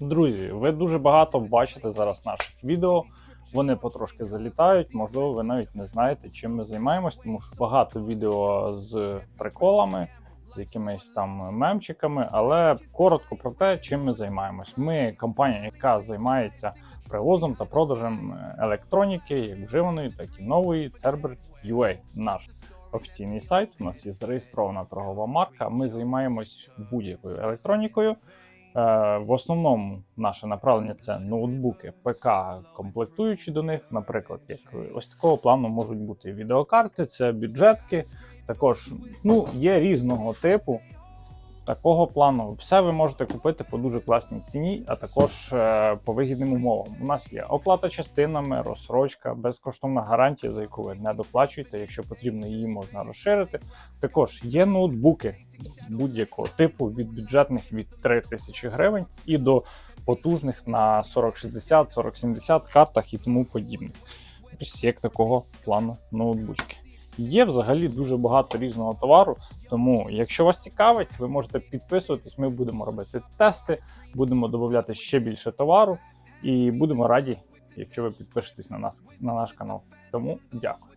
Друзі, ви дуже багато бачите зараз наших відео. Вони потрошки залітають. Можливо, ви навіть не знаєте, чим ми займаємось, тому що багато відео з приколами, з якимись там мемчиками. Але коротко про те, чим ми займаємось. Ми компанія, яка займається привозом та продажем електроніки, як вживаної, так і нової. Cerber.ua – наш офіційний сайт. У нас є зареєстрована торгова марка. Ми займаємось будь-якою електронікою. Е, В основному наше направлення це ноутбуки, ПК, комплектуючі до них, наприклад, як ось такого плану можуть бути відеокарти, це бюджетки. Також ну, є різного типу. Такого плану все ви можете купити по дуже класній ціні, а також е, по вигідним умовам. У нас є оплата частинами, розсрочка, безкоштовна гарантія, за яку ви не доплачуєте. Якщо потрібно, її можна розширити. Також є ноутбуки будь-якого типу від бюджетних від 3 тисячі гривень і до потужних на 4060, 4070 картах і тому подібне. Ось як такого плану ноутбучки. Є взагалі дуже багато різного товару, тому якщо вас цікавить, ви можете підписуватись. Ми будемо робити тести, будемо додати ще більше товару і будемо раді, якщо ви підпишетесь на нас на наш канал. Тому дякую.